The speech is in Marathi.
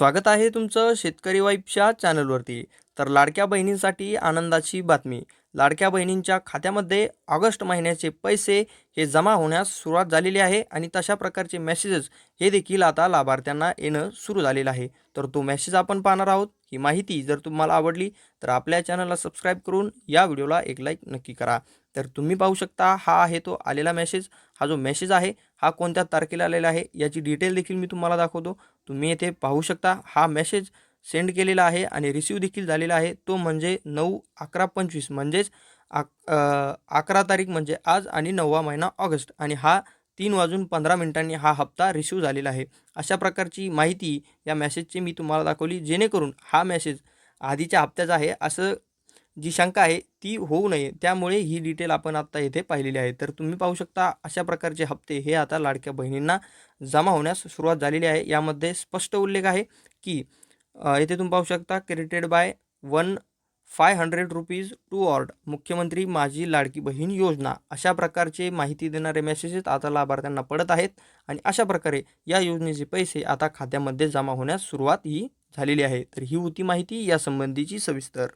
स्वागत आहे तुमचं शेतकरी वाईफच्या चॅनलवरती. तर लाडक्या बहिणींसाठी आनंदाची बातमी. लाडक्या बहिणींच्या खात्यामध्ये ऑगस्ट महिन्याचे पैसे हे जमा होण्यास सुरुवात झालेली आहे आणि तशा प्रकारचे मेसेजेस हे देखील आता लाभार्थ्यांना येणं सुरू झालेलं आहे. तर तो मेसेज आपण पाहणार आहोत. ही माहिती जर तुम्हाला आवडली तर आपल्या चॅनलला सबस्क्राईब करून या व्हिडिओला एक लाईक नक्की करा. तर तुम्ही पाहू शकता हा आहे तो आलेला मेसेज. हा जो मेसेज आहे हा कोणत्या तारखेला आलेला आहे याची डिटेल देखील मी तुम्हाला दाखवतो. तुम्ही येथे पाहू शकता हा मेसेज सेंड केलेला आहे आणि रिसीव देखील झालेला आहे. तो म्हणजे नऊ अकरा पंचवीस म्हणजेच आक अकरा तारीख म्हणजे आज आणि नववा महिना ऑगस्ट. आणि हा तीन वाजून पंधरा मिनिटांनी हा हप्ता रिसीव झालेला आहे. अशा प्रकारची माहिती या मेसेजची मी तुम्हाला दाखवली जेणेकरून हा मेसेज आधीच्या हप्त्याचा आहे. असं जी शंका आहे ती होऊ नये. त्यामुळे ही डिटेल आपण आत्ता येथे पाहिलेली आहे. तर तुम्ही पाहू शकता अशा प्रकारचे हप्ते हे आता लाडक्या बहिणींना जमा होण्यास सुरुवात झालेली आहे. यामध्ये स्पष्ट उल्लेख आहे की येथे तुम्ही पाहू शकता credited by one five hundred rupees to ऑर्ड मुख्यमंत्री माझी लाडकी बहीण योजना अशा प्रकारचे माहिती देणारे मेसेजेस आता लाभार्थ्यांना पडत आहेत आणि अशा प्रकारे या योजनेचे पैसे आता खात्यामध्ये जमा होण्यास सुरुवात ही झालेली आहे. तर ही होती माहिती. या संबंधीची सविस्तर